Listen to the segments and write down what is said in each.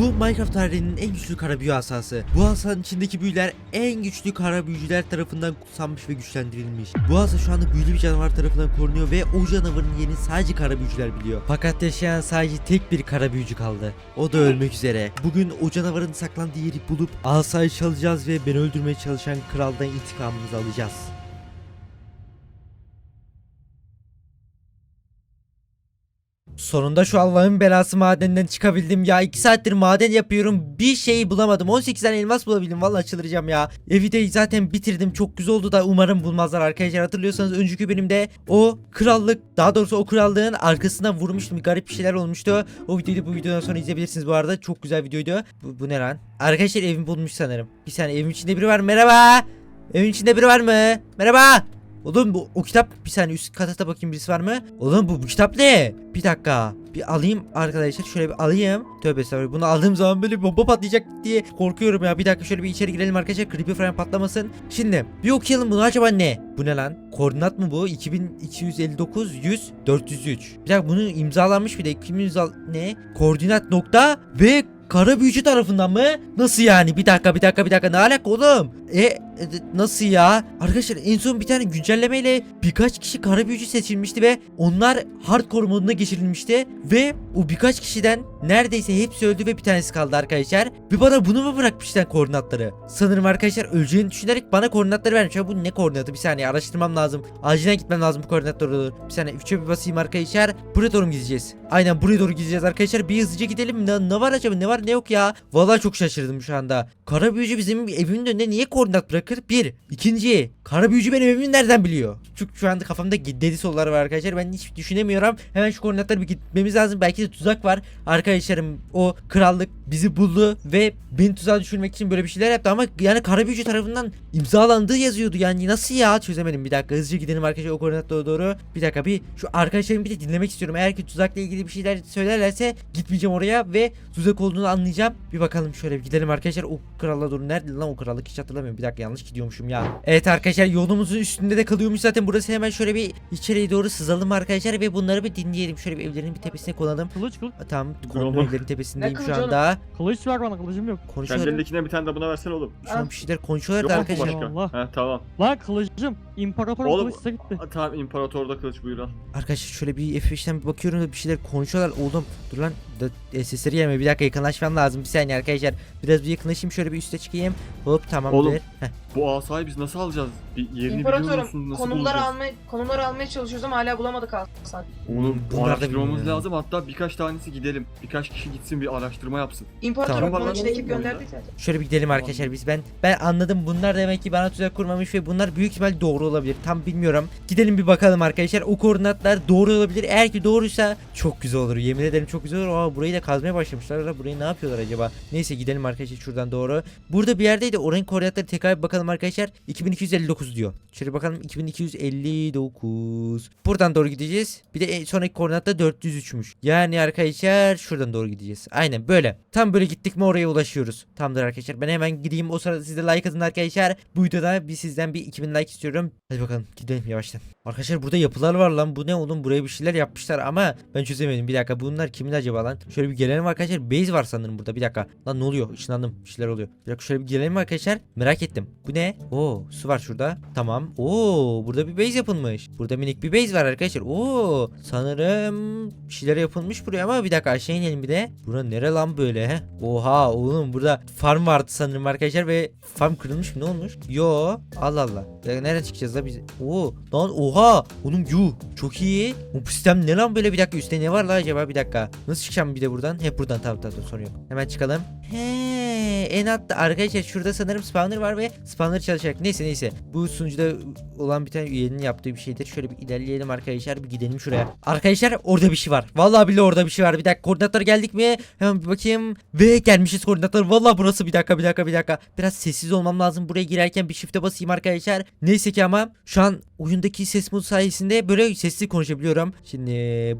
Bu Minecraft tarihinin en güçlü kara büyü asası. Bu asanın içindeki büyüler en güçlü kara büyücüler tarafından kutsanmış ve güçlendirilmiş. Bu asa şu anda büyülü bir canavar tarafından korunuyor ve o canavarın yerini sadece kara büyücüler biliyor. Fakat yaşayan sadece tek bir kara büyücü kaldı. O da ölmek üzere. Bugün o canavarın saklandığı yeri bulup asayı çalacağız ve beni öldürmeye çalışan kraldan intikamımızı alacağız. Sonunda şu Allah'ın belası madenden çıkabildim ya. 2 saattir maden yapıyorum. Bir şey bulamadım. 18 tane elmas bulabildim. Vallahi çıldıracağım ya. Evi de zaten bitirdim. Çok güzel oldu da umarım bulmazlar arkadaşlar. Hatırlıyorsanız önceki bölümde o krallık daha doğrusu o krallığın arkasına vurmuştum. Garip bir şeyler olmuştu. O videoyu bu videodan sonra izleyebilirsiniz bu arada. Çok güzel videoydu. Bu, bu ne lan? Arkadaşlar evim bulmuş sanırım. Bir saniye evin içinde biri var. Merhaba. Evin içinde biri var mı? Merhaba. Oğlum bu o kitap bir saniye üst kata bakayım birisi var mı? Oğlum bu, bu kitap ne? Bir dakika. Bir alayım arkadaşlar şöyle bir alayım. Tövbe estağfurullah. Bunu aldığım zaman böyle bomba patlayacak diye korkuyorum ya. Bir dakika şöyle bir içeri girelim arkadaşlar. Creepy falan patlamasın. Şimdi bir okuyalım bunu acaba ne? Bu ne lan? Koordinat mı bu? 2259 100 403. Bir dakika bunun imzalanmış bir de kim imzal ne? Koordinat nokta ve Kara büyücü tarafından mı? Nasıl yani? Bir dakika bir dakika bir dakika ne alaka oğlum? E, nasıl ya? Arkadaşlar en son bir tane güncellemeyle birkaç kişi kara büyücü seçilmişti ve onlar hardcore moduna geçirilmişti ve o birkaç kişiden neredeyse hepsi öldü ve bir tanesi kaldı arkadaşlar. Ve bana bunu mu bırakmışlar koordinatları? Sanırım arkadaşlar öleceğini düşünerek bana koordinatları vermiş. Ya bu ne koordinatı? Bir saniye araştırmam lazım. Acilen gitmem lazım bu koordinatlara doğru. Bir saniye 3'e bir basayım arkadaşlar. Buraya doğru mu gideceğiz? Aynen buraya doğru gideceğiz arkadaşlar. Bir hızlıca gidelim. Ne, ne var acaba? Ne var ne yok ya? Vallahi çok şaşırdım şu anda. Kara büyücü bizim evimin önünde niye koordinat bırakır? Bir. İkinci. Kara büyücü benim evimi nereden biliyor? Çünkü şu anda kafamda dedi soruları var arkadaşlar. Ben hiç düşünemiyorum. Hemen şu koordinatlara bir gitmemiz lazım. Belki de tuzak var. Arkadaşlarım o krallık bizi buldu ve beni tuzağa düşürmek için böyle bir şeyler yaptı ama yani kara büyücü tarafından imzalandığı yazıyordu. Yani nasıl ya? Çözemedim. Bir dakika hızlıca gidelim arkadaşlar o koordinatlara doğru. Bir dakika bir şu arkadaşlarımı bir de dinlemek istiyorum. Eğer ki tuzakla ilgili bir şeyler söylerlerse gitmeyeceğim oraya ve tuzak olduğunu anlayacağım. Bir bakalım şöyle bir gidelim arkadaşlar. O kralla doğru nerede lan o krallık hiç hatırlamıyorum. Bir dakika yanlış gidiyormuşum ya. Evet arkadaşlar yolumuzun üstünde de kalıyormuş zaten. Burası hemen şöyle bir içeriye doğru sızalım arkadaşlar ve bunları bir dinleyelim. Şöyle bir evlerin bir tepesine konalım. Kılıç kılıç. Bravo. konu evlerin tepesindeyim Ne şu kılıcı anda. Kılıç ver bana kılıcım yok. Konuşuyorlar. elindekinden bir tane de buna versene oğlum. Şu an bir şeyler konuşuyorlar Yok da mu arkadaşlar. başka? Allah. Ha tamam. Lan kılıcım. İmparator Oğlum- kılıç size gitti. Ha, tamam imparatorda kılıç buyur al. Arkadaşlar şöyle bir F5'ten bir bakıyorum da bir şeyler konuşuyorlar. Oğlum dur lan da sesleri gelmiyor. Bir dakika yakınlaşmam lazım. Bir saniye arkadaşlar. Biraz bir yakınlaşayım şöyle bir üste çıkayım. Hop tamamdır. Oğlum, Heh. Bu asayı biz nasıl alacağız? Bir yerini biliyor İmparatorum musun? Nasıl konumları bulacağız? almaya konumları almaya çalışıyoruz ama hala bulamadık aslında. Oğlum bu Bunlar da araştırmamız bilmiyor. lazım. Hatta birkaç tanesi gidelim. Birkaç kişi gitsin bir araştırma yapsın. İmparatorum Tamam. bunun için ekip gönderdik zaten. Şöyle bir gidelim arkadaşlar biz. Ben ben anladım. Bunlar demek ki bana tuzak kurmamış ve bunlar büyük ihtimal doğru olabilir. Tam bilmiyorum. Gidelim bir bakalım arkadaşlar. O koordinatlar doğru olabilir. Eğer ki doğruysa çok güzel olur. Yemin ederim çok güzel olur. Aa burayı da kazmaya başlamışlar. Da Burayı ne yapıyorlar acaba? Neyse gidelim arkadaşlar şuradan doğru. Burada bir yerdeydi. Oranın koordinatları tekrar bir bakalım arkadaşlar. 2259 diyor. Şöyle bakalım 2259. Buradan doğru gideceğiz. Bir de sonraki koordinatta 403'müş. Yani arkadaşlar şuradan doğru gideceğiz. Aynen böyle. Tam böyle gittik mi oraya ulaşıyoruz. Tamamdır arkadaşlar. Ben hemen gideyim. O sırada siz de like atın arkadaşlar. Bu videoda bir sizden bir 2000 like istiyorum. Hadi bakalım gidelim yavaştan. Arkadaşlar burada yapılar var lan. Bu ne oğlum? Buraya bir şeyler yapmışlar ama ben çözemedim. Bir dakika bunlar kimin acaba lan? Şöyle bir gelelim arkadaşlar. Base var sanırım burada. Bir dakika. Lan ne oluyor? Işınlandım. Bir şeyler oluyor. Bir dakika şöyle bir gelelim arkadaşlar. Merak ettim. Bu ne? Oo su var şurada. Tamam. Oo burada bir base yapılmış. Burada minik bir base var arkadaşlar. Oo sanırım bir şeyler yapılmış buraya ama bir dakika aşağı inelim bir de. Bura nere lan böyle? Oha oğlum burada farm vardı sanırım arkadaşlar ve farm kırılmış mı ne olmuş? Yo Allah Allah. Ya nereden çıkacağız da biz? Oo lan oha oğlum yuh çok iyi. Bu sistem ne lan böyle bir dakika üstte ne var la acaba bir dakika. Nasıl çıkacağım bir de buradan? Hep buradan tamam tamam sorun yok. Hemen çıkalım. He en altta arkadaşlar şurada sanırım spawner var ve spawner çalışacak. Neyse neyse. Bu sunucuda olan bir tane üyenin yaptığı bir şeydir. Şöyle bir ilerleyelim arkadaşlar. Bir gidelim şuraya. Arkadaşlar orada bir şey var. Vallahi bile orada bir şey var. Bir dakika koordinatlara geldik mi? Hemen bir bakayım. Ve gelmişiz koordinatlar. Vallahi burası bir dakika bir dakika bir dakika. Biraz sessiz olmam lazım. Buraya girerken bir shift'e basayım arkadaşlar. Neyse ki ama şu an oyundaki ses modu sayesinde böyle sesli konuşabiliyorum. Şimdi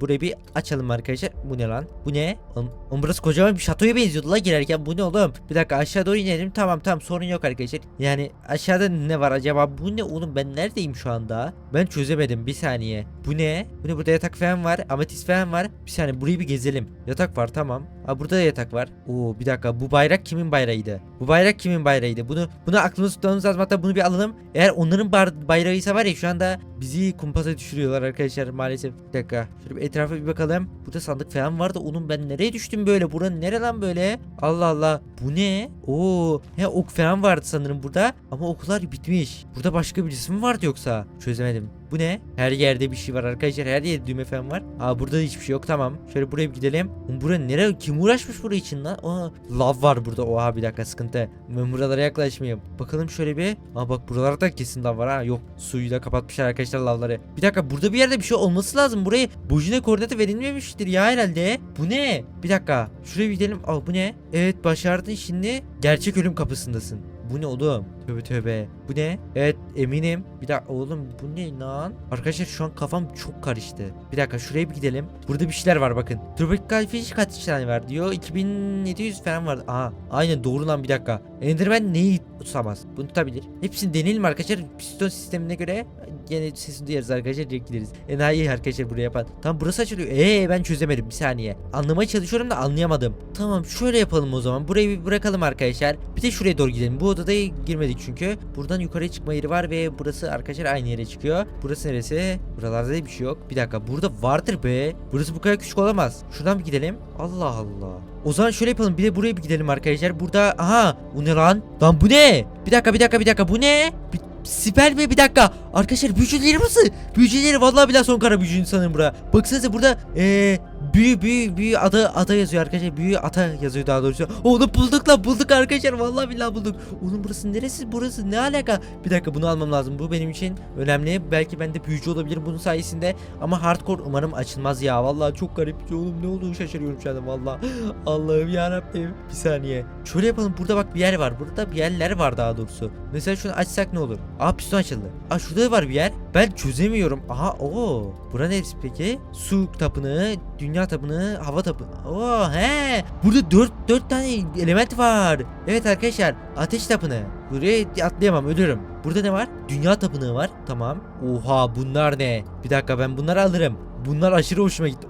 burayı bir açalım arkadaşlar. Bu ne lan? Bu ne? Oğlum, oğlum burası kocaman bir şatoya benziyordu la girerken. Bu ne oğlum? Bir dakika aşağı doğru inelim. Tamam tamam sorun yok arkadaşlar. Yani aşağıda ne var acaba? Bu ne oğlum? Ben neredeyim şu anda? Ben çözemedim. Bir saniye. Bu ne? Bu ne? Burada yatak falan var. Ametist falan var. Bir saniye burayı bir gezelim. Yatak var tamam. Ha burada da yatak var. Oo bir dakika bu bayrak kimin bayrağıydı? Bu bayrak kimin bayrağıydı? Bunu bunu aklımızda tutmamız lazım. Hatta bunu bir alalım. Eğer onların bayrağıysa var ya şu anda bizi kumpasa düşürüyorlar arkadaşlar maalesef. Bir dakika. Şöyle bir etrafa bir bakalım. Burada sandık falan vardı. Onun ben nereye düştüm böyle? Buranın nere lan böyle? Allah Allah. Bu ne? Oo. He ok falan vardı sanırım burada. Ama oklar bitmiş. Burada başka birisi mi vardı yoksa? Çözemedim. Bu ne? Her yerde bir şey var arkadaşlar. Her yerde düğme falan var. Aa burada da hiçbir şey yok. Tamam. Şöyle buraya bir gidelim. Oğlum Bura nere? Kim uğraşmış buraya için lan? Aa, lav var burada. Oha bir dakika sıkıntı. Ben buralara yaklaşmayayım. Bakalım şöyle bir. Aa bak buralarda kesin lav var ha. Yok suyu da kapatmışlar arkadaşlar lavları. Bir dakika burada bir yerde bir şey olması lazım. Buraya bujine koordinatı verilmemiştir ya herhalde. Bu ne? Bir dakika. Şuraya bir gidelim. Aa bu ne? Evet başardın şimdi. Gerçek ölüm kapısındasın. Bu ne oğlum? Tövbe tövbe. Bu ne? Evet eminim. Bir dakika oğlum bu ne lan? Arkadaşlar şu an kafam çok karıştı. Bir dakika şuraya bir gidelim. Burada bir şeyler var bakın. Tropical Fish kaç tane var diyor. 2700 falan var. Aha aynen doğru lan bir dakika. Enderman neyi tutamaz? Bunu tutabilir. Hepsini deneyelim arkadaşlar. Piston sistemine göre gene sesini duyarız arkadaşlar direkt gideriz. Enayi arkadaşlar buraya yapan. Tamam burası açılıyor. Eee ben çözemedim bir saniye. Anlamaya çalışıyorum da anlayamadım. Tamam şöyle yapalım o zaman. Burayı bir bırakalım arkadaşlar. Bir de şuraya doğru gidelim. Bu odada girmedik çünkü. Buradan yukarıya çıkma yeri var ve burası arkadaşlar aynı yere çıkıyor. Burası neresi? Buralarda da bir şey yok. Bir dakika burada vardır be. Burası bu kadar küçük olamaz. Şuradan bir gidelim. Allah Allah. O zaman şöyle yapalım. Bir de buraya bir gidelim arkadaşlar. Burada aha bu ne lan? Lan bu ne? Bir dakika bir dakika bir dakika. Bu ne? Bir, siper mi? Bir dakika. Arkadaşlar büyücüleri nasıl? Büyücüleri vallahi billahi son kara büyücünün sanırım bura. Baksanıza burada eee büyü büyü büyü ada ada yazıyor arkadaşlar. Büyü ata yazıyor daha doğrusu. Onu bulduk lan bulduk arkadaşlar. Vallahi billahi bulduk. Oğlum burası neresi? Burası ne alaka? Bir dakika bunu almam lazım. Bu benim için önemli. Belki ben de büyücü olabilirim bunun sayesinde. Ama hardcore umarım açılmaz ya. Vallahi çok garip. Oğlum ne olduğunu şaşırıyorum şu anda vallahi. Allah'ım yarabbim. Bir saniye. Şöyle yapalım. Burada bak bir yer var. Burada bir yerler var daha doğrusu. Mesela şunu açsak ne olur? Aa piston açıldı. Aa şurada da var bir yer. Ben çözemiyorum. Aha o. Bura neresi peki? Su tapınağı, dünya tapınağı, hava tapınağı. Oo he. Burada 4 4 tane element var. Evet arkadaşlar. Ateş tapınağı. Buraya atlayamam ölürüm. Burada ne var? Dünya tapınağı var. Tamam. Oha bunlar ne? Bir dakika ben bunları alırım. Bunlar aşırı hoşuma gitti.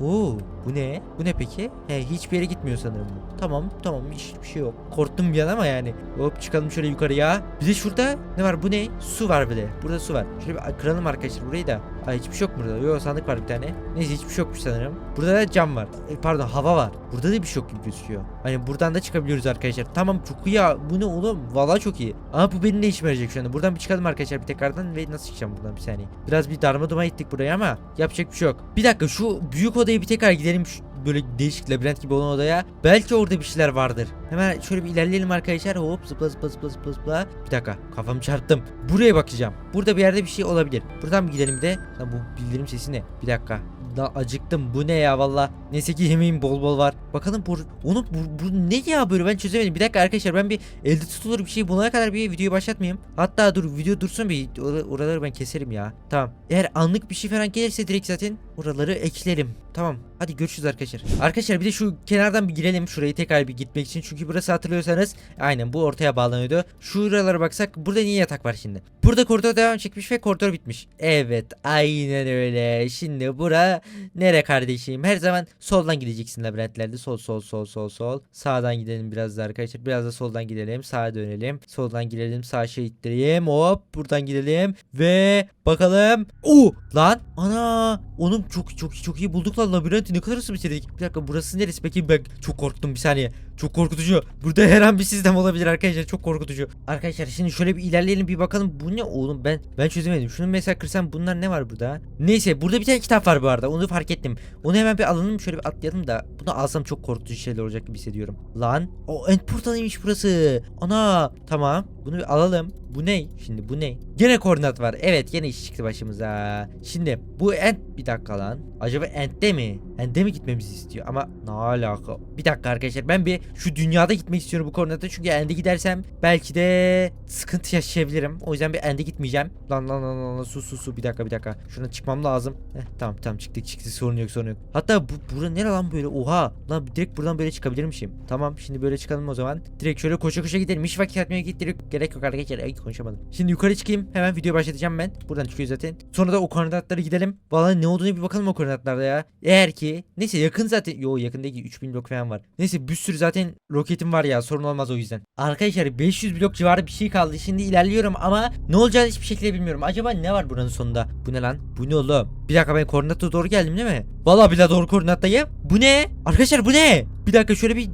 Oo. Oo. Bu ne? Bu ne peki? He hiçbir yere gitmiyor sanırım bu. Tamam tamam hiçbir şey yok. Korktum bir an ama yani. Hop çıkalım şöyle yukarıya. Bir de şurada ne var bu ne? Su var bir de. Burada su var. Şöyle bir kıralım arkadaşlar burayı da. Ay hiçbir şey yok burada. Yok sandık var bir tane. Neyse hiçbir şey yokmuş sanırım. Burada da cam var. E, pardon hava var. Burada da bir şey yok gibi gözüküyor. Hani buradan da çıkabiliyoruz arkadaşlar. Tamam çok iyi ya. Bu ne oğlum? Vallahi çok iyi. Ama bu benim ne işime yarayacak şu anda. Buradan bir çıkalım arkadaşlar bir tekrardan ve nasıl çıkacağım buradan bir saniye. Biraz bir darma duman ettik buraya ama yapacak bir şey yok. Bir dakika şu büyük odaya bir tekrar gidelim. Şu böyle değişik labirent gibi olan odaya. Belki orada bir şeyler vardır. Hemen şöyle bir ilerleyelim arkadaşlar. Hop zıpla zıpla zıpla zıpla zıpla. Bir dakika kafamı çarptım. Buraya bakacağım. Burada bir yerde bir şey olabilir. Buradan bir gidelim de. Lan bu bildirim sesi ne? Bir dakika. Da acıktım. Bu ne ya valla. Neyse ki yemeğim bol bol var. Bakalım bu, onu bu, bu ne ya böyle ben çözemedim. Bir dakika arkadaşlar ben bir elde tutulur bir şey bulana kadar bir videoyu başlatmayayım. Hatta dur video dursun bir Or- oraları ben keserim ya. Tamam. Eğer anlık bir şey falan gelirse direkt zaten oraları eklerim. Tamam. Hadi görüşürüz arkadaşlar. Arkadaşlar bir de şu kenardan bir girelim. Şurayı tekrar bir gitmek için. Çünkü burası hatırlıyorsanız aynen bu ortaya bağlanıyordu. Şuralara baksak burada niye yatak var şimdi? Burada koridor devam çekmiş ve koridor bitmiş. Evet aynen öyle. Şimdi bura nere kardeşim? Her zaman soldan gideceksin labirentlerde. Sol sol sol sol sol. Sağdan gidelim biraz da arkadaşlar. Biraz da soldan gidelim. Sağa dönelim. Soldan gidelim. Sağ şeritleriyim. Hop buradan gidelim. Ve bakalım. Oo lan ana. Onun çok çok çok iyi bulduk lan labirenti ne kadar hızlı bitirdik. Bir dakika burası neresi peki ben çok korktum bir saniye. Çok korkutucu. Burada her an bir sistem olabilir arkadaşlar. Çok korkutucu. Arkadaşlar şimdi şöyle bir ilerleyelim bir bakalım. Bu ne oğlum ben ben çözemedim. Şunu mesela kırsam bunlar ne var burada? Neyse burada bir tane kitap var bu arada. Onu fark ettim. Onu hemen bir alalım şöyle bir atlayalım da. Bunu alsam çok korkutucu şeyler olacak gibi hissediyorum. Lan. O end portalıymış burası. Ana. Tamam. Bunu bir alalım. Bu ne? Şimdi bu ne? Gene koordinat var. Evet gene iş çıktı başımıza. Şimdi bu end bir dakika lan. Acaba end'de mi? End'de mi gitmemizi istiyor? Ama ne alaka? Bir dakika arkadaşlar ben bir şu dünyada gitmek istiyorum bu koordinata. Çünkü end'e gidersem belki de sıkıntı yaşayabilirim. O yüzden bir end'e gitmeyeceğim. Lan lan lan, lan su su su bir dakika bir dakika. Şuna çıkmam lazım. Heh, tamam tamam çıktık çıktık sorun yok sorun yok. Hatta bu bura nere lan böyle? Oha. Lan direkt buradan böyle çıkabilirmişim. Tamam şimdi böyle çıkalım o zaman. Direkt şöyle koşa koşa gidelim. Hiç vakit atmaya gittik. Gerek yok arkadaşlar. Ay konuşamadım. Şimdi yukarı çıkayım. Hemen video başlatacağım ben. Buradan çıkıyor zaten. Sonra da o koordinatlara gidelim. Vallahi ne olduğunu bir bakalım o koordinatlarda ya. Eğer ki 2. Neyse yakın zaten. Yo yakın değil ki 3000 blok falan var. Neyse bir sürü zaten roketim var ya sorun olmaz o yüzden. Arkadaşlar 500 blok civarı bir şey kaldı. Şimdi ilerliyorum ama ne olacağını hiçbir şekilde bilmiyorum. Acaba ne var buranın sonunda? Bu ne lan? Bu ne oğlum? Bir dakika ben koordinata doğru geldim değil mi? Vallahi bile doğru koordinattayım. Bu ne? Arkadaşlar bu ne? Bir dakika şöyle bir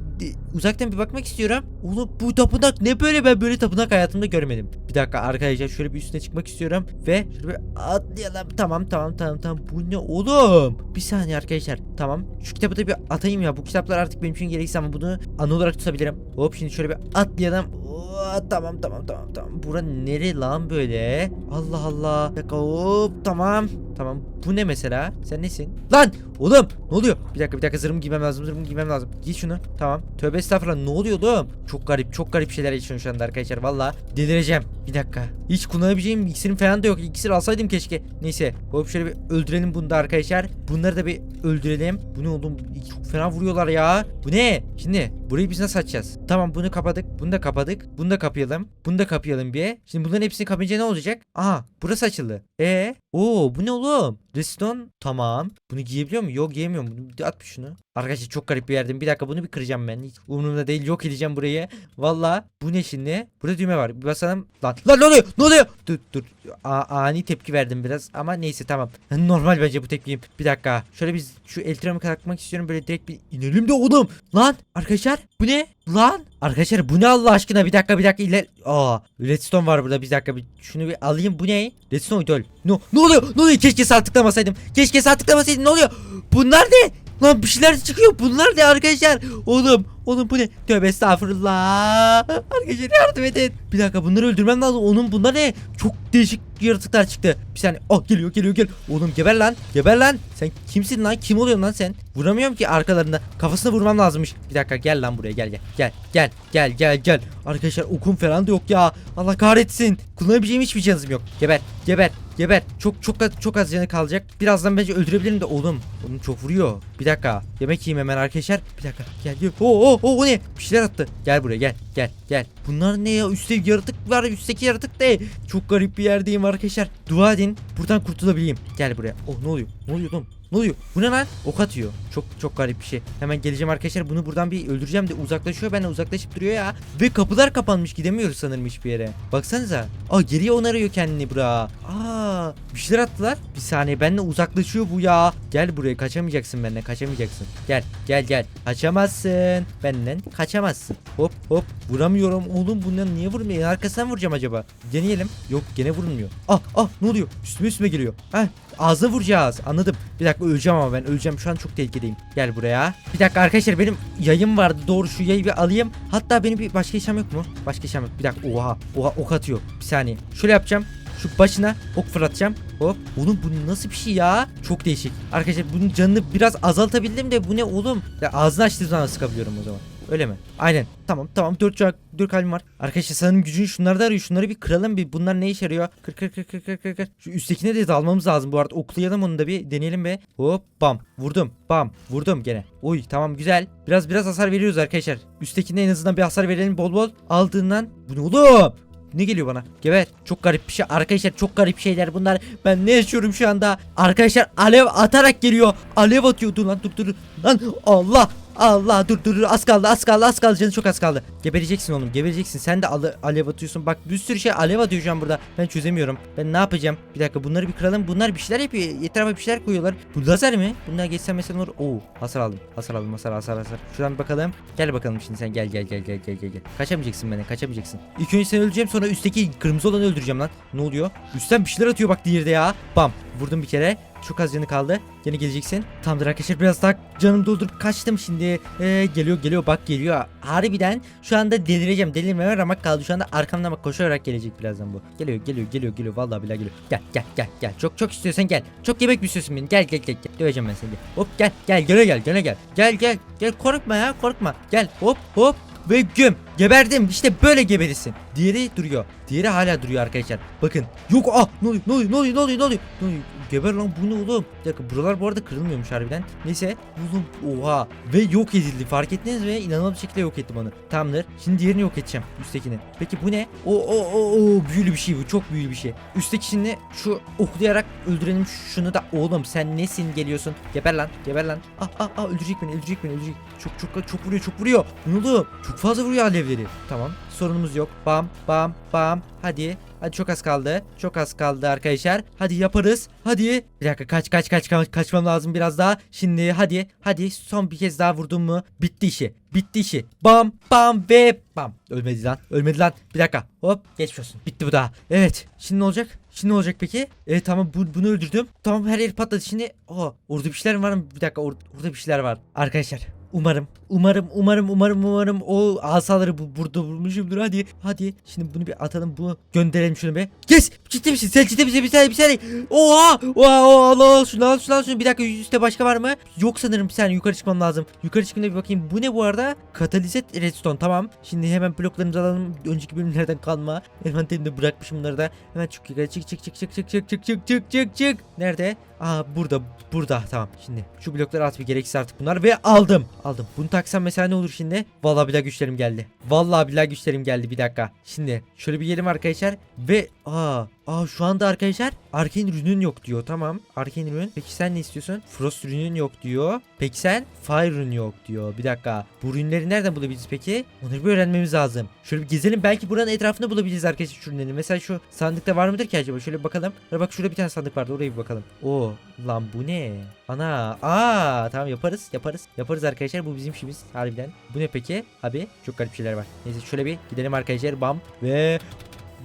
uzaktan bir bakmak istiyorum. Oğlum bu tapınak ne böyle ben böyle tapınak hayatımda görmedim. Bir dakika arkadaşlar şöyle bir üstüne çıkmak istiyorum ve şöyle bir atlayalım. Tamam tamam tamam tamam. Bu ne oğlum? Bir saniye arkadaşlar. Tamam. Şu kitabı da bir atayım ya. Bu kitaplar artık benim için gereksiz ama bunu anı olarak tutabilirim. Hop şimdi şöyle bir atlayalım. Oo, tamam tamam tamam tamam. Bura nere lan böyle? Allah Allah. Bir dakika hop tamam. Tamam. Bu ne mesela? Sen nesin? Lan oğlum ne oluyor? Bir dakika bir dakika zırhımı giymem lazım zırhımı giymem lazım. Giy şunu. Tamam. Tövbe estağfurullah ne oluyor oğlum? Çok garip çok garip şeyler yaşıyorum şu anda arkadaşlar. Valla delireceğim. Bir dakika. Hiç kullanabileceğim iksirim falan da yok. İksir alsaydım keşke. Neyse. Hop şöyle bir öldürelim bunu da arkadaşlar. Bunları da bir öldürelim. Bu ne oğlum? Çok fena vuruyorlar ya. Bu ne? Şimdi burayı biz nasıl açacağız? Tamam bunu kapadık. Bunu da kapadık. Bunu da kapayalım. Bunu da kapayalım bir. Şimdi bunların hepsini kapayınca ne olacak? Aha burası açıldı. E, Oo bu ne oğlum? Redstone tamam. Bunu giyebiliyor mu? Yok giyemiyorum. Bunu at şunu. Arkadaşlar çok garip bir yerdeyim. Bir dakika bunu bir kıracağım ben. Hiç umurumda değil. Yok edeceğim burayı. Valla bu ne şimdi? Burada düğme var. Bir basalım. Lan lan ne oluyor? Ne oluyor? Dur dur. A- ani tepki verdim biraz ama neyse tamam. Normal bence bu tepkiyim. Bir dakika. Şöyle biz şu eltramı kalkmak istiyorum. Böyle direkt bir inelim de oğlum. Lan arkadaşlar bu ne? Lan arkadaşlar bu ne Allah aşkına? Bir dakika bir dakika iler. Aa redstone var burada. Bir dakika bir şunu bir alayım. Bu ne? Redstone idol. No, ne oluyor? Ne oluyor? Keşke sağ tıklamasaydım. Keşke sağ tıklamasaydım. Ne oluyor? Bunlar ne? Lan bir şeyler çıkıyor. Bunlar ne arkadaşlar? Oğlum, oğlum bu ne? Tövbe estağfurullah. Arkadaşlar yardım edin. Bir dakika bunları öldürmem lazım. Onun bunlar ne? Çok değişik yaratıklar çıktı. Bir saniye. Oh geliyor geliyor gel. Oğlum geber lan. Geber lan. Sen kimsin lan? Kim oluyorsun lan sen? Vuramıyorum ki arkalarında. Kafasına vurmam lazımmış. Bir dakika gel lan buraya gel gel. Gel gel gel gel gel. Arkadaşlar okum falan da yok ya. Allah kahretsin. Kullanabileceğim hiçbir canım yok. Geber geber geber. Çok çok az, çok az canı kalacak. Birazdan bence öldürebilirim de oğlum. Oğlum çok vuruyor. Bir dakika. Yemek yiyeyim hemen arkadaşlar. Bir dakika. Gel gel. Oo oo oo o ne? Bir şeyler attı. Gel buraya gel. Gel gel. Bunlar ne ya? Üstte yaratık var. Üstteki yaratık ne? Çok garip bir yerdeyim arkadaşlar. Dua edin. Buradan kurtulabileyim. Gel buraya. Oh ne oluyor? Ne oluyor oğlum? Ne oluyor? Bu ne lan? Ok atıyor. Çok çok garip bir şey. Hemen geleceğim arkadaşlar. Bunu buradan bir öldüreceğim de uzaklaşıyor. Ben uzaklaşıp duruyor ya. Ve kapılar kapanmış. Gidemiyoruz sanırım hiçbir yere. Baksanıza. Aa geriye onarıyor kendini bura. Aa bir şeyler attılar. Bir saniye benimle uzaklaşıyor bu ya. Gel buraya kaçamayacaksın benden kaçamayacaksın. Gel gel gel. Kaçamazsın. Benden kaçamazsın. Hop hop. Vuramıyorum. Oğlum bundan niye vurmuyor? Arkasından vuracağım acaba. Deneyelim. Yok gene vurulmuyor. Ah ah ne oluyor? Üstüme üstüme geliyor. Heh ağzına vuracağız. Anladım. Bir dakika öleceğim ama ben öleceğim. Şu an çok tehlikedeyim. Gel buraya. Bir dakika arkadaşlar benim yayım vardı. Doğru şu yayı bir alayım. Hatta benim bir başka işlem yok mu? Başka işlem yok. Bir dakika. Oha. Oha ok atıyor. Bir saniye. Şöyle yapacağım. Şu başına ok fırlatacağım. Hop. Oğlum bu nasıl bir şey ya? Çok değişik. Arkadaşlar bunun canını biraz azaltabildim de bu ne oğlum? Ya ağzını açtığı zaman sıkabiliyorum o zaman. Öyle mi? Aynen. Tamam tamam 4 cevap 4 kalbim var. Arkadaşlar sanırım gücün şunları da arıyor. Şunları bir kıralım bir. Bunlar ne işe yarıyor? Kır kır kır kır kır kır kır. Şu üsttekine de dalmamız lazım bu arada. Oklayalım onu da bir deneyelim be. Hop bam. Vurdum. Bam. Vurdum gene. Uy tamam güzel. Biraz biraz hasar veriyoruz arkadaşlar. Üsttekine en azından bir hasar verelim bol bol. Aldığından. Bu ne oğlum? Ne geliyor bana? Geber. Çok garip bir şey. Arkadaşlar çok garip şeyler bunlar. Ben ne yaşıyorum şu anda? Arkadaşlar alev atarak geliyor. Alev atıyor. Dur lan dur. dur. Lan Allah. Allah dur dur dur az kaldı az kaldı az kaldı canı çok az kaldı. Gebereceksin oğlum gebereceksin sen de ale- alev atıyorsun bak bir sürü şey alev atıyor şu burada. Ben çözemiyorum. Ben ne yapacağım? Bir dakika bunları bir kıralım. Bunlar bir şeyler yapıyor. Etrafa bir şeyler koyuyorlar. Bu lazer mi? Bunlar geçsem mesela olur. Oo hasar aldım. Hasar aldım hasar hasar hasar. Şuradan bakalım. Gel bakalım şimdi sen gel gel gel gel gel gel. Kaçamayacaksın beni kaçamayacaksın. İlk önce seni öldüreceğim sonra üstteki kırmızı olanı öldüreceğim lan. Ne oluyor? Üstten bir şeyler atıyor bak diğeri de ya. Bam. Vurdum bir kere. Çok az canı kaldı. Yine geleceksin. Tamamdır arkadaşlar biraz daha canım doldurup kaçtım şimdi. Ee, geliyor geliyor bak geliyor. Harbiden şu anda delireceğim. Delirmeme ramak kaldı. Şu anda arkamdan bak koşarak gelecek birazdan bu. Geliyor geliyor geliyor geliyor. Vallahi billahi geliyor. Gel gel gel gel. Çok çok istiyorsan gel. Çok yemek mi istiyorsun beni? Gel gel gel gel. Döveceğim ben seni. Hop gel gel gene gel gene gel. Gel gel gel korkma ya korkma. Gel hop hop ve göm. Geberdim. İşte böyle geberirsin. Diğeri duruyor. Diğeri hala duruyor arkadaşlar. Bakın. Yok ah ne oluyor ne oluyor ne oluyor ne oluyor ne oluyor? Ne oluyor? Geber lan bu ne oğlum? Bir dakika buralar bu arada kırılmıyormuş harbiden. Neyse. Oğlum oha. Ve yok edildi. Fark ettiniz mi? İnanılmaz bir şekilde yok ettim onu. Tamamdır. Şimdi diğerini yok edeceğim. Üsttekini. Peki bu ne? O o o o büyülü bir şey bu. Çok büyülü bir şey. Üstteki şimdi şu oklayarak öldürelim şunu da. Oğlum sen nesin geliyorsun? Geber lan. Geber lan. Ah ah ah öldürecek beni öldürecek beni öldürecek. Çok çok çok vuruyor çok vuruyor. Ne oldu? Çok fazla vuruyor alevleri. Tamam. Sorunumuz yok. Bam bam bam. Hadi. Hadi çok az kaldı. Çok az kaldı arkadaşlar. Hadi yaparız. Hadi. Bir dakika kaç kaç kaç kaç kaçmam lazım biraz daha. Şimdi hadi. Hadi son bir kez daha vurdum mu? Bitti işi. Bitti işi. Bam bam ve bam. Ölmedi lan. Ölmedi lan. Bir dakika. Hop geçmiş olsun. Bitti bu daha. Evet. Şimdi ne olacak? Şimdi ne olacak peki? Evet tamam bu, bunu öldürdüm. Tamam her yer patladı. Şimdi Aa, orada bir şeyler var mı? Bir dakika or- orada bir şeyler var. Arkadaşlar Umarım, umarım, umarım, umarım, umarım o asaları bu, burada vurmuşumdur. Hadi, hadi. Şimdi bunu bir atalım, bunu gönderelim şunu be. Yes! Ciddi misin? Sen ciddi misin? Bir saniye, bir saniye. Oha! Oha! Oha! Al, al şunu, al şunu, al şunu. Bir dakika, üstte başka var mı? Yok sanırım. Bir saniye yukarı çıkmam lazım. Yukarı çıkınca bir bakayım. Bu ne bu arada? Katalizet redstone. Tamam. Şimdi hemen bloklarımızı alalım. Önceki bölümlerden kalma. Envanterimde bırakmışım bunları da. Hemen çık yukarı. Çık çık çık çık çık çık çık çık çık çık çık. Nerede? Aa burada burada. Tamam şimdi şu blokları at bir gereksiz artık bunlar. Ve aldım. Aldım. Bunu taksam mesela ne olur şimdi? Vallahi billahi güçlerim geldi. Vallahi billahi güçlerim geldi. Bir dakika. Şimdi şöyle bir gelim arkadaşlar. Ve aa aa şu anda arkadaşlar arcane rünün yok diyor. Tamam arcane rün peki sen ne istiyorsun? Frost rünün yok diyor. Peki sen fire rün yok diyor. Bir dakika. Bu rünleri nereden bulabiliriz peki? Onları bir öğrenmemiz lazım. Şöyle bir gezelim. Belki buranın etrafında bulabiliriz arkadaşlar şu rünleri mesela şu sandıkta var mıdır ki acaba? Şöyle bir bakalım. Bak şurada bir tane sandık vardı. Oraya bir bakalım. Oo lan bu ne? Ana. Aa tamam yaparız yaparız. Yaparız arkadaşlar. Bu bizim işimiz. Harbiden. Bu ne peki? Abi çok garip şeyler var. Neyse şöyle bir gidelim arkadaşlar. Bam ve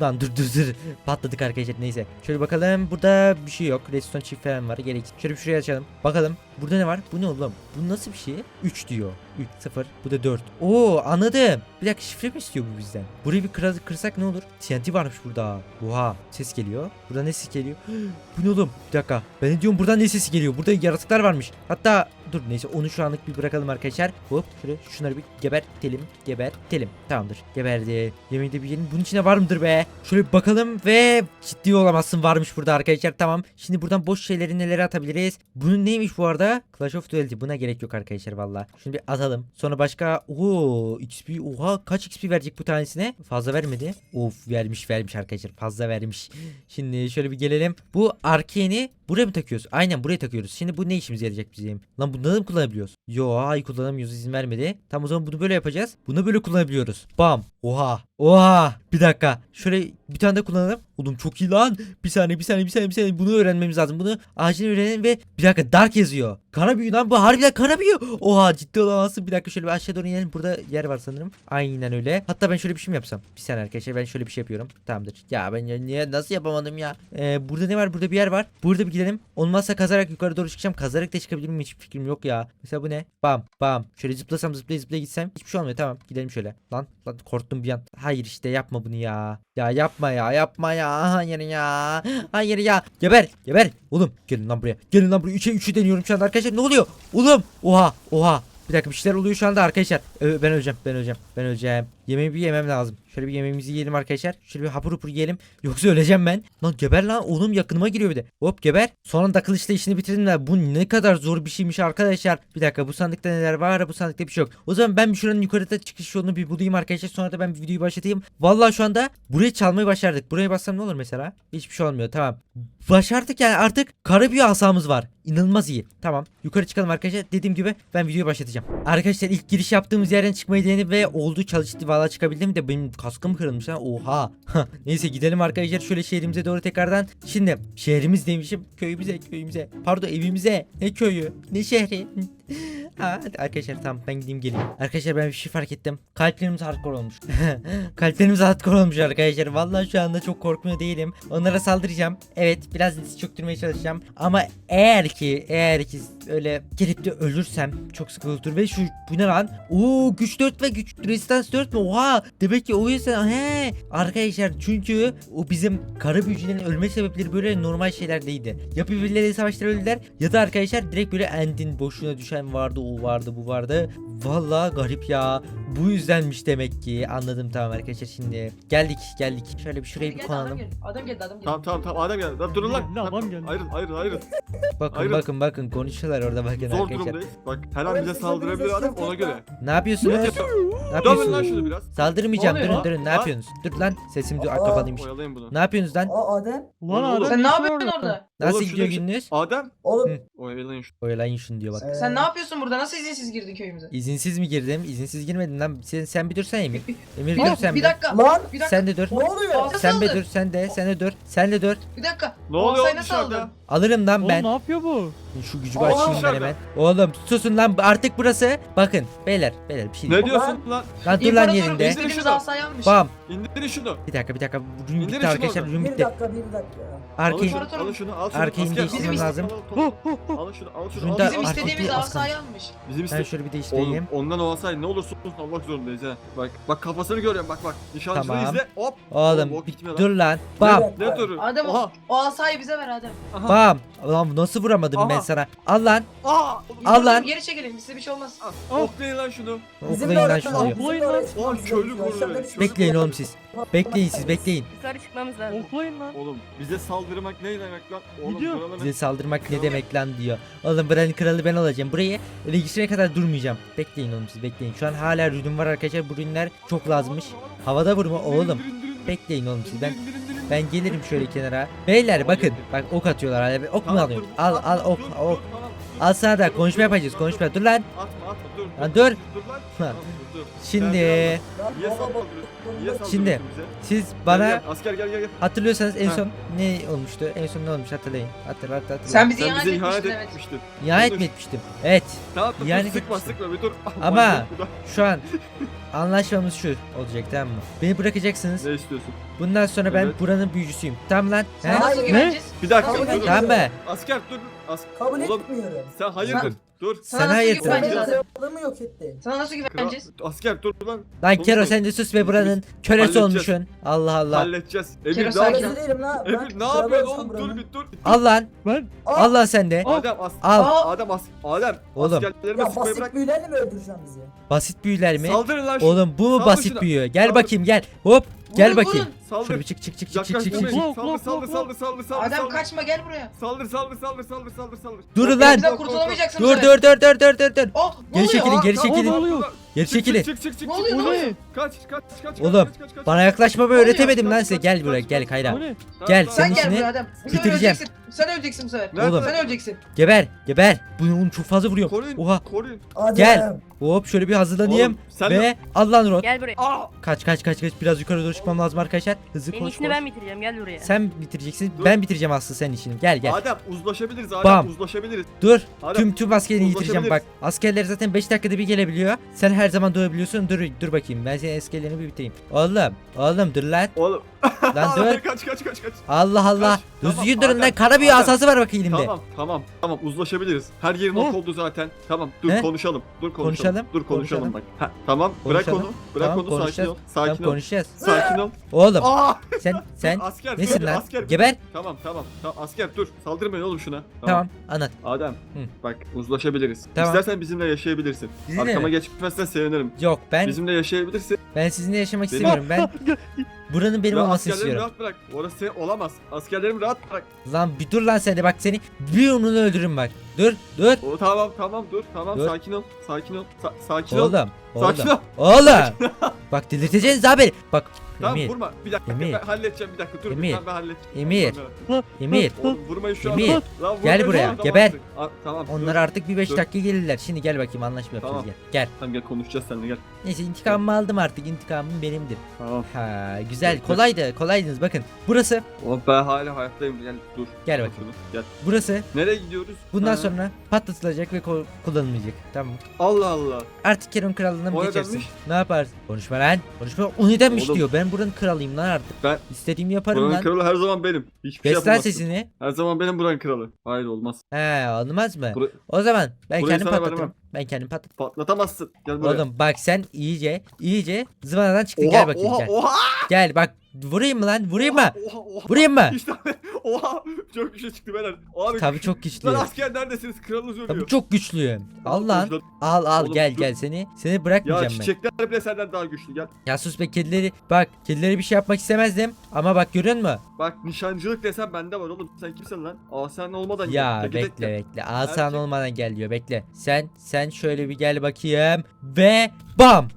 Lan dur dur dur. Patladık arkadaşlar neyse. Şöyle bakalım burada bir şey yok. Redstone çift falan var. Gerek Şöyle bir şuraya açalım. Bakalım burada ne var? Bu ne oğlum? Bu nasıl bir şey? 3 diyor. 3 0 bu da 4 Oo anladım. Bir dakika şifre mi istiyor bu bizden? Burayı bir kıra- kırsak ne olur? TNT varmış burada. Oha ses geliyor. Burada ne ses geliyor? Bu ne oğlum? Bir dakika. Ben de diyorum? Buradan ne sesi geliyor? Burada yaratıklar varmış. Hatta dur neyse onu şu anlık bir bırakalım arkadaşlar. Hop şöyle şunları bir gebertelim Gebertelim. Tamamdır geberdi. Yemeği de bir yiyelim Bunun içine var mıdır be? Şöyle bir bakalım ve ciddi olamazsın varmış burada arkadaşlar. Tamam Şimdi buradan boş şeyleri nelere atabiliriz? Bunun neymiş bu arada Clash of Duality buna gerek yok arkadaşlar valla. Şunu bir atalım. Sonra başka Oo XP oha kaç XP verecek bu tanesine? Fazla vermedi. Of vermiş vermiş arkadaşlar. Fazla vermiş. Şimdi şöyle bir gelelim. Bu Arcane'i buraya mı takıyoruz? Aynen buraya takıyoruz. Şimdi bu ne işimize yarayacak bizim? Lan bunları mı kullanabiliyoruz? Yo hayır kullanamıyoruz. İzin vermedi. Tamam o zaman bunu böyle yapacağız. Bunu böyle kullanabiliyoruz. Bam. Oha Oha bir dakika. Şöyle bir tane de kullanalım. Oğlum çok iyi lan. Bir saniye bir saniye bir saniye bir saniye. Bunu öğrenmemiz lazım. Bunu acil öğrenelim ve bir dakika dark yazıyor. Kara büyü lan bu. Harbiden kara büyü Oha ciddi olamazsın. Bir dakika şöyle bir aşağı doğru inelim. Burada yer var sanırım. Aynen öyle. Hatta ben şöyle bir şey mi yapsam? Bir saniye arkadaşlar ben şöyle bir şey yapıyorum. Tamamdır. Ya ben ya, niye nasıl yapamadım ya? Ee, Burada ne var? Burada bir yer var. Burada bir gidelim. Olmazsa kazarak yukarı doğru çıkacağım. Kazarak da çıkabilir miyim? Hiçbir fikrim yok ya. Mesela bu ne? Bam bam. Şöyle zıplasam zıplaya zıplaya gitsem. Hiçbir şey olmuyor. Tamam gidelim şöyle. Lan lan korktum bir an Hayır işte yapma bunu ya. Ya yapma ya yapma ya. Hayır ya. Hayır ya. Geber geber. Oğlum gelin lan buraya. Gelin lan buraya. 3'e 3'ü deniyorum şu anda arkadaşlar. Ne oluyor? Oğlum oha oha. Bir dakika bir şeyler oluyor şu anda arkadaşlar. Ö, ben öleceğim ben öleceğim ben öleceğim. Yemeği bir yemem lazım. Şöyle bir yemeğimizi yiyelim arkadaşlar. Şöyle bir hapur hapur yiyelim. Yoksa öleceğim ben. Lan geber lan oğlum yakınıma giriyor bir de. Hop geber. Son anda kılıçla işini bitirdim de bu ne kadar zor bir şeymiş arkadaşlar. Bir dakika bu sandıkta neler var bu sandıkta bir şey yok. O zaman ben bir şuranın yukarıda çıkış yolunu bir bulayım arkadaşlar. Sonra da ben bir videoyu başlatayım. Vallahi şu anda burayı çalmayı başardık. Buraya bassam ne olur mesela? Hiçbir şey olmuyor tamam. Başardık yani artık kara bir asamız var. İnanılmaz iyi. Tamam. Yukarı çıkalım arkadaşlar. Dediğim gibi ben videoyu başlatacağım. Arkadaşlar ilk giriş yaptığımız yerden çıkmayı denedim ve oldu çalıştı. Valla çıkabildim de benim kaskım kırılmış lan. Oha. Neyse gidelim arkadaşlar şöyle şehrimize doğru tekrardan. Şimdi şehrimiz demişim. Köyümüze köyümüze. Pardon evimize. Ne köyü ne şehri. Ha, hadi arkadaşlar tamam ben gideyim geleyim. Arkadaşlar ben bir şey fark ettim. Kalplerimiz hardcore olmuş. Kalplerimiz hardcore olmuş arkadaşlar. Vallahi şu anda çok korkmuyor değilim. Onlara saldıracağım. Evet biraz dizi çöktürmeye çalışacağım. Ama eğer ki eğer ki öyle gelip de ölürsem çok sıkı olur. Ve şu bu ne lan? Oo güç 4 ve güç resistance 4 mü? Oha demek ki o yüzden he arkadaşlar çünkü o bizim kara büyücülerin ölme sebepleri böyle normal şeyler değildi. Ya birbirleriyle savaşlar öldüler ya da arkadaşlar direkt böyle endin boşluğuna düşen vardı o vardı bu vardı Vallahi garip ya. Bu yüzdenmiş demek ki. Anladım tamam arkadaşlar şimdi. Geldik geldik. Şöyle bir şuraya bir Geldi, adam konalım. geldi. Adam geldi adam geldi. Tamam tamam tamam Adem geldi. Lan durun lan. Ne, adam geldi. Ayrıl ayrıl ayrıl. Bakın Ayrıl. bakın bakın konuşuyorlar orada bakın Zor arkadaşlar. durumdayız. Bak her an bize saldırabilir Adem ona göre. Ne yapıyorsunuz? Ne? Dövün lan yapıyorsunuz? şunu biraz. Saldırmayacağım Ne durun durun ne yapıyorsunuz? Dur lan sesim du- Aa, kapalıymış. Oyalayın bunu. Ne yapıyorsunuz lan? Aa Adem. Lan Oğlum, adam Sen ne yapıyorsun orada. Nasıl Oğlum, gidiyor şurada- gününüz? Adem. Oğlum. Oyalayın şunu. Oyalayın şunu diyor bak. Ee, Sen ne yapıyorsun burada? Nasıl izinsiz girdin köyümüze? İzinsiz mi girdim? İzinsiz girmedim lan. Sen, sen bir dur sen Emir. Emir dur sen bir bir. dakika. Lan Bir dakika. Sen de dur. ne oluyor? Nasıl Sen bir aldın? dur sen de sen de dur. Sen de dur. Bir dakika. Ne oluyor Olsay nasıl dışarıda? aldın? Alırım lan Oğlum ben. ne yapıyor bu? Şu gücü Aa, açayım ben dışarıda. hemen. Oğlum susun lan artık burası. Bakın beyler beyler bir şey Ne diyeyim. diyorsun lan? Lan dur lan yerinde. asayı almış. Bam. İndirin şunu. Bir dakika bir dakika. Rün İndirin bitti şunu arkadaşlar. oradan. Rün Bir bitti. dakika bir dakika. Alın Arkayı şunu, alın şunu, al şunu. Arkayı Asker, değiştirmem al, lazım. al, al, al, Al şunu, al şunu. Bizim istediğimiz aslan. asayı almış. Bizim Ben iste... şöyle bir değiştireyim. Oğlum ondan olsaydı ne olursa olsun almak zorundayız ha. Bak bak kafasını görüyorum bak bak. Nişancılığı Tamam. izle. Hop. Oğlum bir gitmiyor dur lan. Bam. Ne durun? Adem o, Oha. o asayı bize ver Adem. Aha. Bam. Lan nasıl vuramadım ben Aha. sana? Al lan. Aa. Al lan. Geri çekelim size bir şey olmaz. Ah, Oklayın lan şunu. Oklayın lan şunu diyor. Oklayın lan. Oğlum köylü vuruyor. Bekleyin oğlum siz. Bekleyin siz bekleyin. Yukarı çıkmamız lazım. Oklayın lan. Oğlum bize saldırmak ne demek lan? Oğlum Gidiyor. Size saldırmak ne demek lan diyor. Oğlum buranın kralı ben olacağım. Burayı ele geçirene kadar durmayacağım. Bekleyin oğlum siz bekleyin. Şu an hala rünüm var arkadaşlar. Bu rünler çok lazımmış. Havada vurma oğlum. Bekleyin oğlum siz. Ben ben gelirim şöyle kenara. Beyler bakın. Bak ok atıyorlar. hala. Ok mu Tamam, alıyorum? dur, Al atma, al dur, ok dur, ok. dur. Al sana da konuşma yapacağız. Konuşma. Dur lan. Atma atma dur. Lan dur. dur. Dur lan. Tamam, dur, dur. Şimdi Niye saldırıyorsun? Niye saldırıyorsun Şimdi, siz Gel, bana gel, asker gel gel gel. hatırlıyorsanız en Ha. son ne olmuştu? En son ne olmuş hatırlayın. Hatırla hatırla. hatırla. Sen bizi Sen ihanet bize ihanet etmiştin evet. etmiştin. İhanet mi etmiştim? Evet. Tamam dur, İhanet dur sıkma bir dur. Ama- Manyak bu da. Şu an anlaşmamız şu olacak tamam mı? Beni bırakacaksınız. Ne istiyorsun? Bundan sonra ben Evet. buranın büyücüsüyüm. Tamam lan. Sana He? nasıl Ne? güveneceğiz? Bir dakika Kabul dur, dur. Tamam be. Asker dur. As Kabul Oğlum, etmiyorum. sen hayırdır? Dur. Sana Sen nasıl? Sen güveneceğiz benim Adem? kralımı yok etti. Sana nasıl Kral, güveneceğiz? asker dur lan. Lan Dur, Kero dur. sen de sus ve buranın kölesi Halledeceğiz. olmuşsun. Allah Allah. Halledeceğiz. Emir Kero ne sakin ol. yapıyorsun? Lan. Emir ne yapıyorsun oğlum? Dur bir dur. Al lan. Ben Aa, Al lan sen de. Adem as Al. Aa, Adem as Adem Oğlum. askerlerime Ya sıkmayı basit bırak. büyülerle mi öldüreceksin bizi? Basit büyüler mi? Saldırın lan şu. Oğlum bu mu Saldır basit büyü? Gel Saldır. bakayım gel. Hop. Gel bakayım. Saldır. Şöyle bir çık çık çık çık çık çık çık. Saldır saldır klok. saldır saldır saldır. Adam saldır. kaçma gel buraya. Saldır saldır saldır saldır saldır saldır. Durun lan. Bizden kurtulamayacaksın Dur dur dur dur dur dur dur. Oh ne Geri oluyor? çekilin Aa, geri tamam, çekilin. Ne oluyor? Geri Çık, çekilin. Çık çık çık çık. Ne oluyor, ne oluyor? Kaç kaç kaç. Oğlum, kaç, kaç, kaç. Bana yaklaşmamı oluyor? öğretemedim lan size. Gel buraya gel. Kayra. Gel, tamam. senin Sen gel işini buraya Adem. Bu sefer bitireceğim. öleceksin. Sen öleceksin bu sefer. Oğlum. Sen öleceksin. Geber geber. Bunu çok fazla vuruyorum. Koruyun. Oha. Koruyun. Adem. Gel. Hop şöyle bir hazırlanayım. Oğlum, sen de- Ve al lan Rod. Gel buraya. Aa! Kaç kaç kaç kaç. Biraz yukarı doğru çıkmam lazım arkadaşlar. Hızlı Senin koş işini koş. ben bitireceğim. Gel buraya. Sen bitireceksin. Dur. Ben bitireceğim aslında senin işini. Gel gel. Adem uzlaşabiliriz Adem Bam. uzlaşabiliriz. Dur. Adem Tüm tüm askerini yitireceğim bak. uzlaşabiliriz. Askerler zaten 5 dakikada bir gelebiliyor. Sen her zaman dövabiliyorsun. Dur dur bakayım. Ben senin askerlerini bir bitireyim. Oğlum. Oğlum dur lan. Oğlum. Lan dur. kaç kaç kaç kaç. Allah Allah. Kaç. Düzgün Tamam, durun lan. Adem, Kara bir Adem. asası var bak elimde. Tamam tamam tamam uzlaşabiliriz. Her yerin ok oldu zaten. Tamam dur He? konuşalım. Dur konuşalım. Konuşalım, Dur konuşalım konuşalım. bak. Ha, tamam bırak Konuşalım. onu. Bırak Tamam, onu sakin konuşacağız. ol. Sakin Tamam ol. konuşacağız. Sakin ol. Oğlum Aa! sen sen asker nesin dur, lan? Asker. Geber. Tamam tamam. Tamam asker dur. Saldırmayın oğlum şuna. Tamam anlat. Adem bak uzlaşabiliriz. Tamam. İstersen bizimle yaşayabilirsin. Bizimle Arkama mi? geçmezsen sevinirim. Yok ben Bizimle yaşayabilirsin. ben sizinle yaşamak Benim- istemiyorum. Ben buranın benim Ya olmasını askerlerimi istiyorum. rahat bırak. Orası senin olamaz. Askerlerimi rahat bırak. Lan bir dur lan sen de bak seni bir yumruğunu öldürürüm bak. Dur dur. O tamam tamam dur. Tamam Dur. sakin ol. Sakin ol. Sa- sakin ol. Oğlum. Sakin Oğlum. ol. Oğlum. Bak delirteceksiniz abi. Bak Tamam Emir. vurma. Bir dakika Emir. ben halledeceğim bir dakika dur. Emir. Ben, ben halledeceğim. Emir. Emir. Oğlum vurmayın şu an. Emir. Lan vurmayın Gel şu buraya, an, geber. artık. A- tamam. Onlar dur. artık bir 5 dur. dakika gelirler. Şimdi gel bakayım anlaşma yapacağız Tamam. gel. Gel. Tamam gel konuşacağız seninle gel. Neyse intikamımı aldım artık. İntikamım benimdir. Tamam. Ha güzel kolaydı kolaydınız bakın. Burası Oğlum ben hala hayattayım. Gel dur. Gel Dur bakayım. Gel. burası Nereye gidiyoruz? bundan Ha. sonra patlatılacak ve ko- kullanılmayacak. Tamam. Allah Allah. Artık Keron krallığına mı O geçersin? nedenmiş? Ne yaparsın? Konuşma lan. Konuşma. O nedenmiş Oğlum. diyor. Ben buranın kralıyım lan artık. Ben- İstediğimi yaparım Buranın lan. kralı her zaman benim. Hiçbir şey Kes lan yapamazsın. sesini. Her zaman benim buranın kralı. Hayır olmaz. He olmaz mı? Bura- o zaman ben Burayı kendim sana patlatırım. Ben kendim patlat. Patlatamazsın. Gel buraya. Oğlum bak sen iyice iyice zıvanadan çıktın gel bakayım oha, gel. Oha, Gel bak vurayım mı lan vurayım mı? Oha, oha. Vurayım mı? İşte oha çok güçlü çıktı beyler. Abi Tabii çok Lan güçlüyüm. asker neredesiniz? Kralınız ölüyor. Tabii çok güçlüyüm. Al lan. Al al Oğlum, gel dur. gel seni. Seni Ya bırakmayacağım ben. çiçekler bile senden daha güçlü. Gel. Ya sus be kedileri. Bak kedileri bir şey yapmak istemezdim. Ama bak görüyor musun? Bak nişancılık desem bende var oğlum. Sen kimsin lan? Aa sen olmadan Ya gel. Tek bekle bekle. Asan Erkek- olmadan gel diyor. Bekle. Sen sen şöyle bir gel bakayım. Ve bam.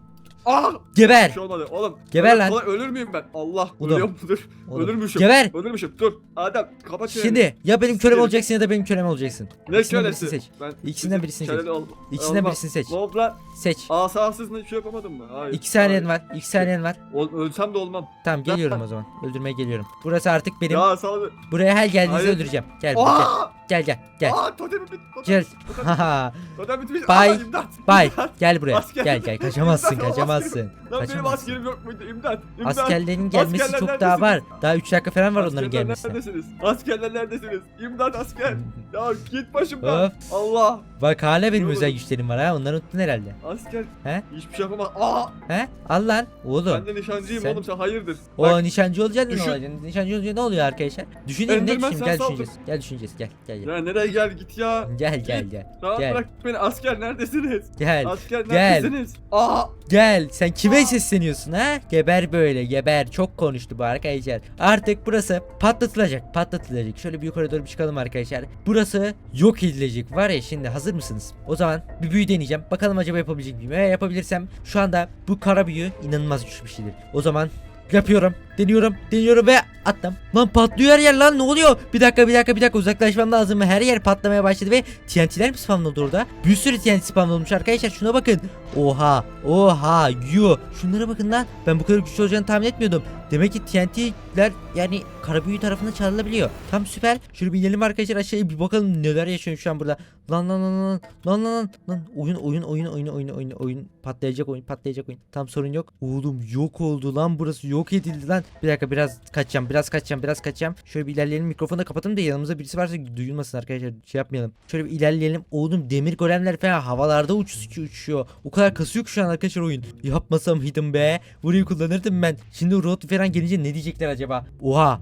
Aa! Geber. Bir şey olmadı oğlum. Geber Öyle lan. kolay ölür müyüm ben? Allah Oğlum. ölüyorum dur. Oğlum, Ölürmüşüm. Geber. Ölürmüşüm dur. Adem kapat çeneni. Şimdi ya benim kölem Sikerim. olacaksın ya da benim kölem olacaksın. ne ikisinden kölesi? birisini seç. Ben İkisinden birisini seç. köleli ol- İkisinden olmam. birisini seç. Ne oldu lan? Seç. Asasız hiçbir şey yapamadın mı? Hayır. İki saniyen Hayır. var. İki saniyen var. Ol- ölsem de olmam. Tamam geliyorum o zaman. Öldürmeye geliyorum. Burası artık benim. Ya sana bir... Buraya her geldiğinizde Hayır. öldüreceğim. Gel buraya, gel. Aa! Gel gel gel. Aa totemim bitti. Totem, Gel. Totem, Haha. totem bitmiş. Aa, imdat. Bay İmdat. gel buraya. Asker- Gel gel kaçamazsın İmdat, kaçamazsın. Lan benim Kaçamazsın. askerim yok muydu? İmdat. İmdat. Askerlerin gelmesi Askerler çok daha var. neredesiniz? Daha 3 dakika falan var onların Askerler neredesiniz? Askerler neredesiniz? İmdat asker. ya git başımdan. Allah. Bak hala benim Ne özel güçlerim var ha. Onları unuttun herhalde. Asker. He? Hiçbir şey yapamaz. Aa! He? Al lan. Oğlum. Ben de nişancıyım Sen- oğlum sen hayırdır? O Bak, nişancı olacaksın ne düşün- olacaksın? Nişancı olunca ne oluyor arkadaşlar? Düşünelim ne Enderman düşünelim? Gel düşüneceğiz. Gel düşüneceğiz. Gel gel gel. Ya nereye gel git ya. Gel gel gel. Rahat Gel. bırak beni asker neredesiniz? Gel. Asker Gel. neredesiniz? Aa! Gel. Sen kime sesleniyorsun ha? Geber böyle geber. Çok konuştu bu arkadaşlar. Artık burası patlatılacak. Patlatılacak. Şöyle bir yukarı doğru bir çıkalım arkadaşlar. Burası yok edilecek. Var ya şimdi hazır mısınız? O zaman bir büyü deneyeceğim. Bakalım acaba yapabilecek miyim? Eğer yapabilirsem şu anda bu kara büyü inanılmaz güçlü bir şeydir. O zaman yapıyorum. Deniyorum. Deniyorum ve attım. Lan patlıyor her yer lan ne oluyor? Bir dakika bir dakika bir dakika uzaklaşmam lazım. Her yer patlamaya başladı ve TNT'ler mi spamlandı orada? Bir sürü TNT spamlanmış arkadaşlar şuna bakın. Oha oha yu. Şunlara bakın lan. Ben bu kadar güçlü olacağını tahmin etmiyordum. Demek ki TNT'ler yani kara büyü tarafından çalınabiliyor. Tam süper. Şöyle bir inelim arkadaşlar aşağıya bir bakalım neler yaşıyor şu an burada. Lan lan lan lan lan lan lan lan oyun oyun oyun oyun oyun oyun oyun patlayacak oyun patlayacak oyun. Tam sorun yok. Oğlum yok oldu lan burası yok edildi lan. Bir dakika biraz kaçacağım biraz kaçacağım biraz kaçacağım. Şöyle bir ilerleyelim mikrofonu da kapatalım da yanımızda birisi varsa duyulmasın arkadaşlar şey yapmayalım. Şöyle bir ilerleyelim. Oğlum demir golemler falan havalarda uç uçuyor. O kadar kasıyor ki şu an arkadaşlar oyun. Yapmasam mıydım be. Burayı kullanırdım ben. Şimdi road falan gelince ne diyecekler acaba? Oha.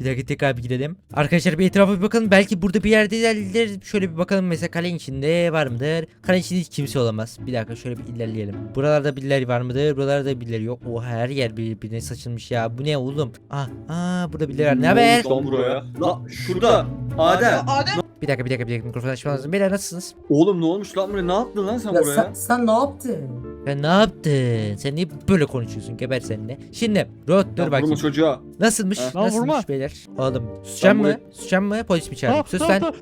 Bir dakika tekrar bir gidelim. Arkadaşlar bir etrafa bir bakalım. Belki burada bir yerde ilerler. Şöyle bir bakalım mesela kalenin içinde var mıdır? Kalenin içinde hiç kimse olamaz. Bir dakika şöyle bir ilerleyelim. Buralarda birileri var mıdır? Buralarda birileri yok. O her yer birbirine saçılmış ya. Bu ne oğlum? Ah, aa burada birileri var. Ne haber? Lan buraya. La şurada. Adem. Adem Bir dakika bir dakika bir dakika mikrofon açmam lazım. Beyler nasılsınız? Oğlum ne olmuş lan buraya? Ne yaptın lan sen Ya buraya? sen, sen ne yaptın? Ben ne yaptın? Sen niye böyle konuşuyorsun? Geber seninle. Şimdi Rod dur bakayım. vurma çocuğa. Nasılmış? Ha. Lan Nasılmış vurma. beyler? Oğlum Lan mı? buraya- Susacağım mı? Polis mi çağırayım? Sus lan.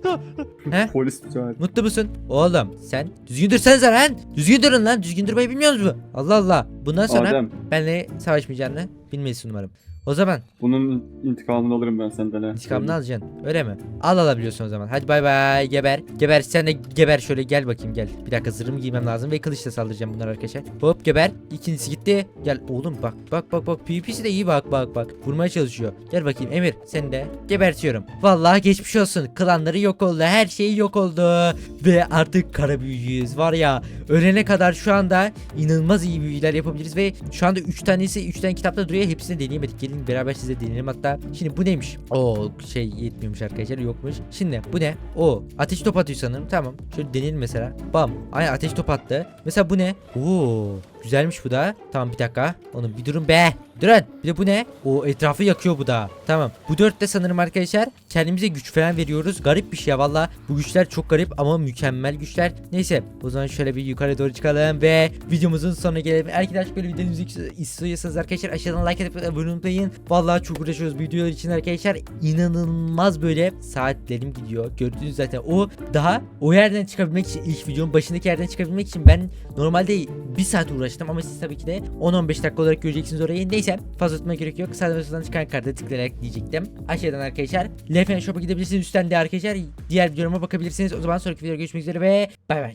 He? Polis bir çağır. Mutlu musun? Oğlum sen düzgün dursana lan. Düzgün durun lan. Düzgün durmayı bilmiyor musunuz? Allah Allah. Bundan sonra Adem benle savaşmayacağını bilmelisin umarım. O zaman bunun intikamını alırım ben senden ha. intikamını alacaksın. Öyle mi? Al alabiliyorsun o zaman. Hadi bay bay. Geber. Geber. Sen de geber şöyle gel bakayım gel. Bir dakika zırhımı giymem lazım ve kılıçla saldıracağım bunlar arkadaşlar. Hop geber. İkincisi gitti. Gel oğlum bak bak bak bak. PvP'si de iyi bak bak bak. Vurmaya çalışıyor. Gel bakayım Emir. Sen de gebertiyorum. Vallahi geçmiş olsun. Klanları yok oldu. Her şey yok oldu. Ve artık kara büyüyüz. Var ya ölene kadar şu anda inanılmaz iyi büyüler yapabiliriz ve şu anda 3 tanesi 3 tane kitapta duruyor. Hepsini deneyemedik. Gelin beraber size deneyelim hatta. Şimdi bu neymiş? O şey yetmiyormuş arkadaşlar yokmuş. Şimdi bu ne? O ateş top atıyor sanırım. Tamam. Şöyle deneyelim mesela. Bam. Ay ateş top attı. Mesela bu ne? Oo. Güzelmiş bu da. Tamam bir dakika. Onun bir durun be. Durun. Bir de bu ne? O etrafı yakıyor bu da. Tamam. Bu dörtte sanırım arkadaşlar kendimize güç falan veriyoruz. Garip bir şey valla. Bu güçler çok garip ama mükemmel güçler. Neyse. O zaman şöyle bir yukarı doğru çıkalım ve videomuzun sonuna gelelim. Arkadaşlar böyle videomuzu istiyorsanız arkadaşlar aşağıdan like atıp abone olmayı unutmayın. Valla çok uğraşıyoruz videolar için arkadaşlar. İnanılmaz böyle saatlerim gidiyor. Gördüğünüz zaten o daha o yerden çıkabilmek için ilk videonun başındaki yerden çıkabilmek için ben normalde bir saat uğraştım ama siz tabii ki de 10-15 dakika olarak göreceksiniz orayı. Neyse fazla tutmaya gerek yok. Sağdan ve soldan çıkan karta tıklayarak diyecektim. Aşağıdan arkadaşlar Lefen Shop'a gidebilirsiniz. Üstten de arkadaşlar diğer videolarıma bakabilirsiniz. O zaman sonraki videoda görüşmek üzere ve bay bay.